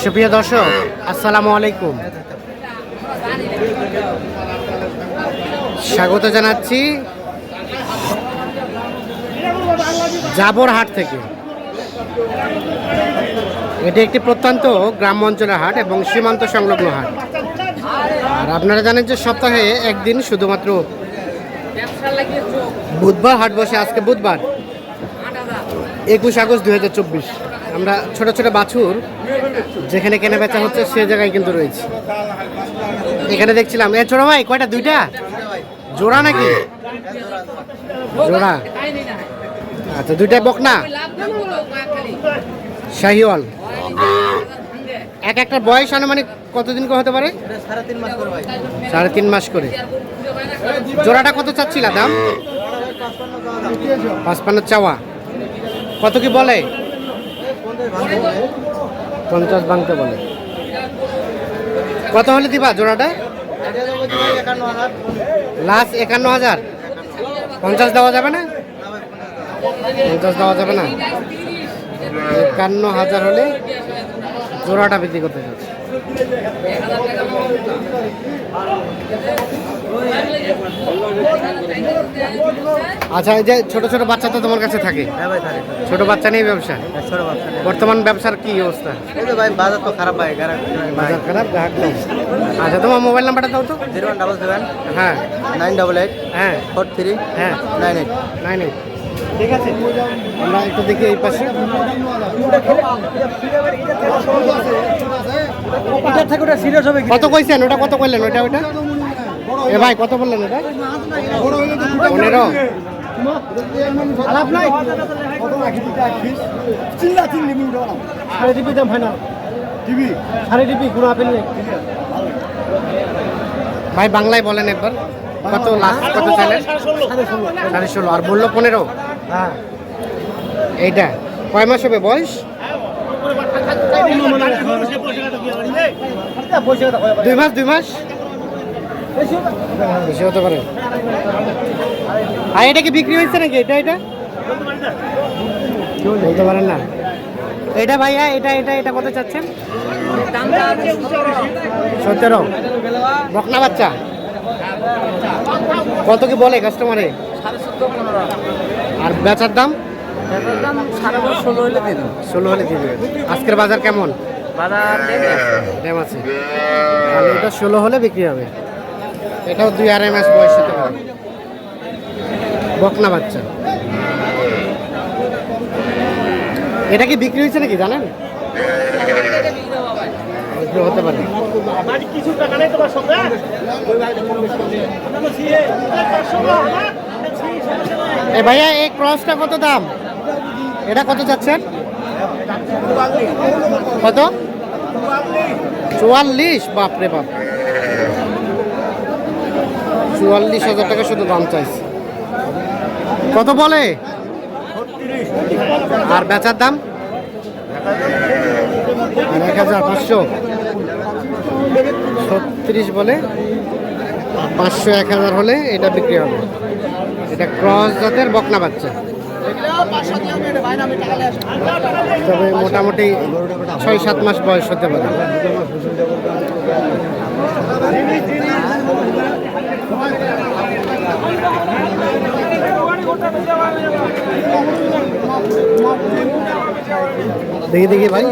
সুপ্রিয় দর্শক, আসসালামু আলাইকুম। স্বাগত জানাচ্ছি জাবর হাট থেকে। এটি একটি প্রত্যন্ত গ্রাম অঞ্চলের হাট এবং সীমান্ত সংলগ্ন হাট। আর আপনারা জানেন যে সপ্তাহে একদিন শুধুমাত্র বুধবার হাট বসে, আজকে বুধবার, একুশ আগস্ট দু হাজার চব্বিশ। আমরা ছোট ছোট বাছুর, যেখানে কেনা বেচা হচ্ছে সে জায়গায় কিন্তু রয়েছে। এখানে দেখছিলাম, এ ছোট ভাই, কয়টা, দুইটা? জোড়া নাকি? জোড়া। আচ্ছা দুইটা বকনা। শাহিওয়াল। এক একটা বয়স আনুমানিক কতদিন করে হতে পারে? সাড়ে তিন মাস করে। জোড়াটা কত চাচ্ছিলা দাম? পাঁচপান্ন চাওয়া। কত কি বলে? পঞ্চাশ ভাঙতে বলে। কত হলে দিবা জোড়াটা? লাস্ট একান্ন হাজার। পঞ্চাশ দেওয়া যাবে না? পঞ্চাশ দেওয়া যাবে না। একান্ন হাজার হলে জোড়াটা বিক্রি করতে চাচ্ছে আচ্ছা এই যে ছোট ছোট বাচ্চা তো তোমার কাছে থাকে। হ্যাঁ ছোট বাচ্চা নিয়ে ব্যবসা? নেই। বর্তমান ব্যবসার কি অবস্থা? ভাই বাজার তো খারাপ ভাই বাজার খারাপ গ্রাহক কম। আচ্ছা তোমার মোবাইল নাম্বারটা দাও তো। জিরো ওয়ান ডাবল সেভেন হ্যাঁ। নাইন ডাবল এইট হ্যাঁ। ফোর থ্রি হ্যাঁ। Nine eight. Nine eight. ঠিক আছে। আমরা একটু দেখি এই পাশে। এটা থেকে ওটা সিরিয়াস হবে কত কইছেন? ওটা কত কইলেন? ওটা ওটা এ ভাই কত বললেন ওটা? পনেরো। আলাপ নাই? চিল্লা চিল্লি মিউট সাড়ে টিপি দাম ফাইনাল টিভি? সাড়ে টিপি কোনো আপেল নেই। ভাই বাংলায় বলেন একবার। কত লাস্ট কত চাইলেন সাড়ে ষোলো। আর বলল পনেরো? হ্যাঁ। এইটা। কয় মাস হবে বয়স? দুই মাস দুই মাস? বেশি হতে পারে। আর এটা কি বিক্রি হয়েছে নাকি? এটা এটা? বলতে পারেন না। এটা ভাইয়া এটা এটা এটা কত চাচ্ছেন? সতেরো। বকনা বাচ্চা? কত কি বলে কাস্টমারে আর বেচার দাম? ষোলো হলে দিন ষোলো হলে দিবে আজকের বাজার কেমন? বাজার আছে। এটা ষোলো হলে বিক্রি হবে। এটাও দুই আড়াই মাস বয়স হতে পারে। বকনা বাচ্চা। এটা কি বিক্রি হয়েছে নাকি জানেন? হতে পারে। এ ভাইয়া এই ক্রসটা কত দাম? এটা কত যাচ্ছেন? কত? চুয়াল্লিশ? বাপরে বাপ। চুয়াল্লিশ হাজার টাকা শুধু দাম চাইছে। কত বলে? আর বেচার দাম? এক হাজার পাঁচশো। ছত্রিশ বলে। পাঁচশো এক হাজার হলে এটা বিক্রি হবে। এটা ক্রস জাতের বকনা বাচ্চা। তবে মোটামুটি ছয়, সাত মাস বয়স হতে পারে। দেখি দেখি ভাই।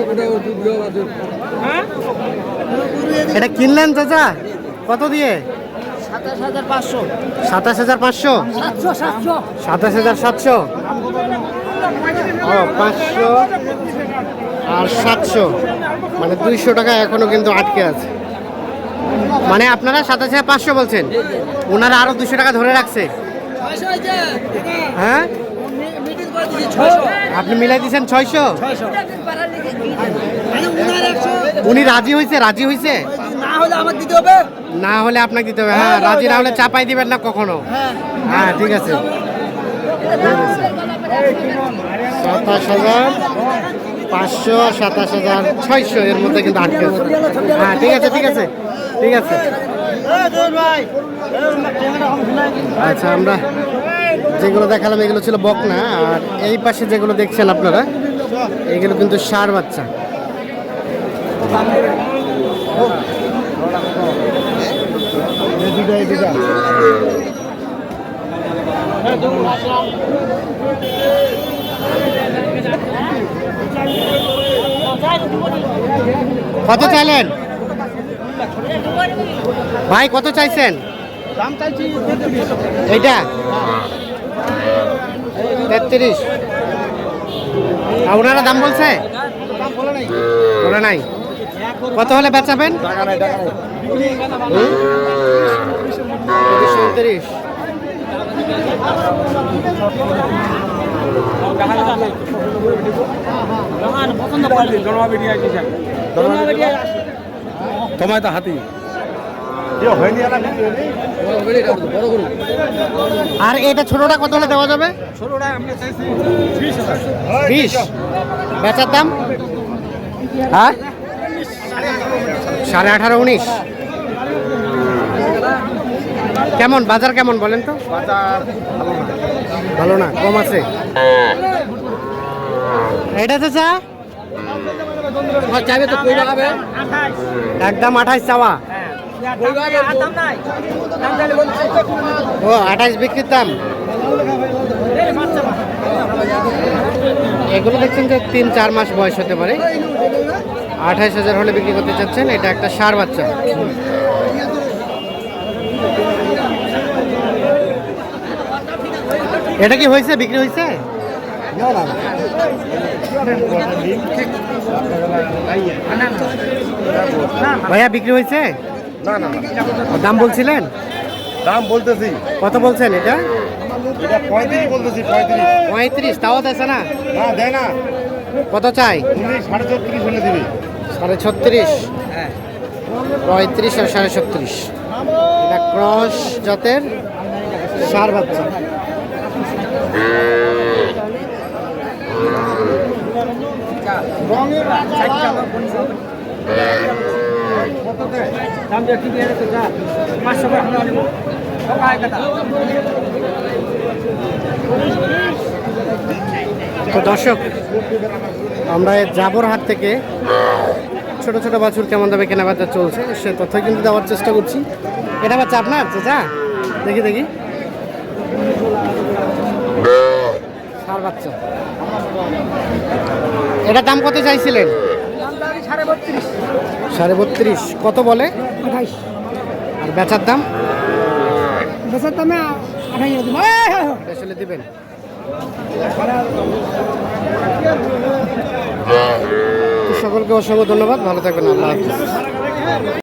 এটা কিনলেন চাচা? কত দিয়ে? সাতাশ হাজার পাঁচশো। সাতাশ হাজার সাতশো ও পাঁচশো আর সাতশো। মানে দুইশো টাকা এখনও কিন্তু আটকে আছে। মানে আপনারা সাতাশ হাজার পাঁচশো বলছেন? ওনারা আরও দুশো টাকা ধরে রাখছে। হ্যাঁ? আপনি মিলাই দিয়েছেন ছয়শো। উনি রাজি হয়েছে রাজি হয়েছে? না হলে আমার দিতে হবে? না হলে আপনাকে দিতে হবে হ্যাঁ রাজি না হলে চাপাই দিবেন না কখনো। হ্যাঁ। ঠিক আছে। সাতাশ হাজার পাঁচশো সাতাশ হাজার ছয়শো এর মধ্যে কিন্তু আটকে হ্যাঁ ঠিক আছে ঠিক আছে ঠিক আছে। আচ্ছা আমরা যেগুলো দেখালাম এগুলো ছিল বকনা আর এই পাশে যেগুলো দেখছেন আপনারা এগুলো কিন্তু সার বাচ্চা। কত চাইলেন? ভাই কত চাইছেন? এইটা? তেত্রিশ। ওনারা দাম বলছে? বলে নাই? কত হলে বেচাবেন? তোমায় তো হাতি। আর এটা ছোটটা কত হলে দেওয়া যাবে? বিশ। বেচার দাম? আর সাড়ে আঠারো উনিশ? কেমন বাজার কেমন বলেন তো? বাজার ভালো না। কম আছে? এটা চাইবে তো কই লাগাবে একদম আঠাশ চাওয়া। ও আঠাইশ বিক্রির দাম। এগুলো দেখছেন যে তিন চার মাস বয়স হতে পারে। আঠাইশ হাজার হলে বিক্রি করতে চাচ্ছেন এটা একটা সার বাচ্চা। এটা কি হয়েছে? বিক্রি হয়েছে? ভাইয়া বিক্রি হয়েছে? না না দাম বলছিলেন? দাম বলতেছি। কত বলছেন এটা? এটা পঁয়ত্রিশ বলতেছি পঁয়ত্রিশ। পঁয়ত্রিশ তাও দেছে না? না দেয় না। কত চাই? সাড়ে ছত্রিশ হলে দিবি। সাড়ে ছত্রিশ পঁয়ত্রিশ আর সাড়ে ছত্রিশ। এটা ক্রস জাতের সার বাচ্চা। তো দর্শক আমরা জাবর হাট থেকে ছোট ছোট বাছুর কেমন দামে কেনা বেচা চলছে সে তথ্য কিন্তু দেওয়ার চেষ্টা করছি। এটা বাচ্চা আপনার চাচা? দেখি দেখি। সার বাচ্চা। এটা দাম কত চাইছিলেন? সাড়ে বত্রিশ। কত বলে? আর বেচার দাম? বেচার আসলে দিবেন। তো সকলকে অসংখ্য ধন্যবাদ। ভালো থাকবেন আল্লাহ হাফিজ।